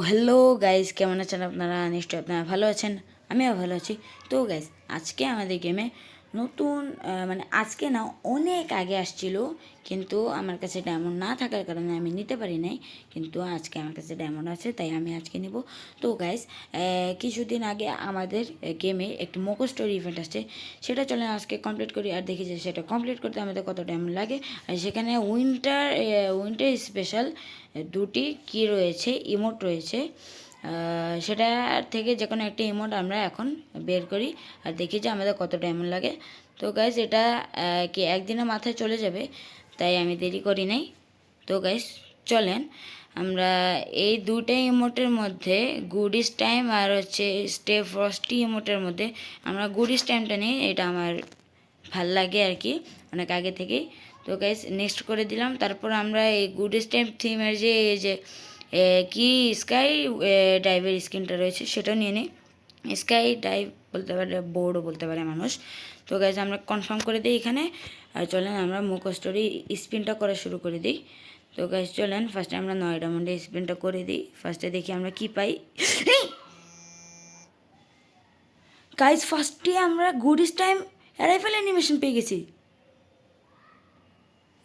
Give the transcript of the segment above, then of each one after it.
Hello guys কেমন আছেন আপনারা? নিশ্চয়ই আপনারা ভালো আছেন। আমিও ভালো আছি। তো গাইস আজকে আমাদের গেমে নতুন মানে আজকে না অনেক আগে আসছিল, কিন্তু আমার কাছে ডায়মন্ড না থাকার কারণে আমি নিতে পারি নাই, কিন্তু আজকে আমার কাছে ডায়মন্ড আছে, তাই আমি আজকে নিব। তো গাইস কিছুদিন আগে আমাদের গেমে একটি মোকো স্টোরি ইভেন্ট আসছে, সেটা চলে আজকে কমপ্লিট করি, আর দেখি যে সেটা কমপ্লিট করতে আমাদের কত ডায়মন্ড লাগে। আর সেখানে উইন্টার উইন্টার স্পেশাল দুটি কি রয়েছে ইমোট রয়েছে। সেটা থেকে যে কোনো একটা ইমোট আমরা এখন বের করি আর দেখি যে আমাদের কত টাইম লাগে। তো গাইজ এটা কি একদিনের মাথায় চলে যাবে, তাই আমি দেরি করি নাই। তো গাইজ চলেন। আমরা এই দুটো ইমোটের মধ্যে গুডিস টাইম আর হচ্ছে স্টে ফ্রস্টি ইমোটের মধ্যে আমরা গুডিস টাইমটা নিই, এটা আমার ভালো লাগে আর কি, অনেক আগে থেকেই। তো গাইজ নেক্সট করে দিলাম। তারপর আমরা এই গুড টাইম থিমের যে, এই যে কি স্কাই ডাইভের স্কিনটা রয়েছে সেটাও নিয়ে নিই। স্কাই ডাইভ বলতে পারে বোর্ডও বলতে পারে মানুষ। তো গাইজ আমরা কনফার্ম করে দিই এখানে। আর চলেন আমরা মুখ স্টোরি স্পিনটা করা শুরু করে দিই। তো গাইজ চলেন ফার্স্টে আমরা নয় ডায়মন্ডে স্পিনটা করে দিই। ফার্স্টে দেখি আমরা কি পাই। গাইজ ফার্স্টে আমরা গুডিস টাইম অ্যারাইভেল অ্যানিমেশন পেয়ে গেছি।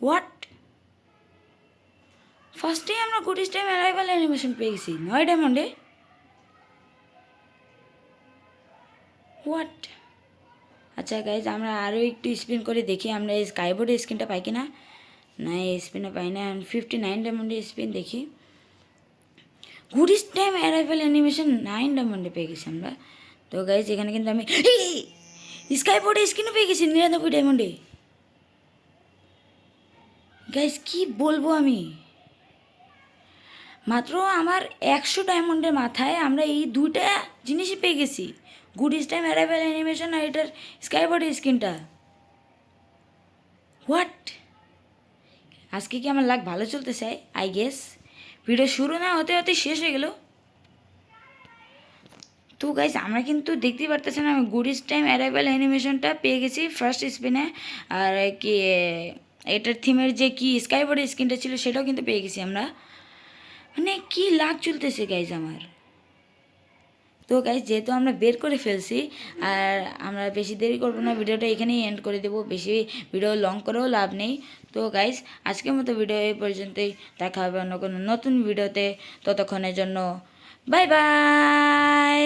হোয়াট ফার্স্টেই আমরা গুডিস টাইম অ্যারাইভেল অ্যানিমেশন পেয়ে গেছি। নয় ডায়মন্ডে হোয়াট আচ্ছা গাইজ আমরা আরও একটু স্পিন করে দেখি। আমরা এই স্কাইবোর্ডে স্ক্রিনটা পাই কি না না এই স্পিনে পাই না। ফিফটি নাইন ডায়মন্ডে স্পিন দেখি। Goodies time arrival animation nine ডায়মন্ডে পেয়ে গেছি আমরা। তো গাইজ এখানে কিন্তু আমি স্কাই বোর্ডে স্ক্রিনও পেয়ে গেছি, নিরানব্বই ডায়মন্ডে গাইজ কি বলব আমি? মাত্র আমার একশো ডায়মন্ডের মাথায় আমরা এই দুইটা জিনিসই পেয়ে গেছি। গুডিস টাইম অ্যারাইভেল অ্যানিমেশন আর এটার স্কাই বোর্ডের স্ক্রিনটা। হোয়াট আজকে কি আমার লাগ ভালো চলতেছে? আই গেস ভিডিও শুরু না হতে হতে শেষ হয়ে গেল। তো গাইজ আমরা কিন্তু দেখতেই পারতেছেন আমি গুডিস টাইম অ্যারাইভেল অ্যানিমেশনটা পেয়ে গেছি ফার্স্ট স্পিনে আর কি, এটার থিমের যে কি স্কাই বোর্ডের স্ক্রিনটা ছিল সেটাও কিন্তু পেয়ে গেছি আমরা। মানে কি লাভ চলতেছে গাইজ আমার? তো গাইজ যেহেতু আমরা বের করে ফেলছি, আর আমরা বেশি দেরি করব না, ভিডিওটা এখানেই এন্ড করে দেবো। বেশি ভিডিও লং করেও লাভ নেই। তো গাইজ আজকের মতো ভিডিও এই পর্যন্তই। দেখা হবে অন্য কোনো নতুন ভিডিওতে। ততক্ষণের জন্য বাই বাই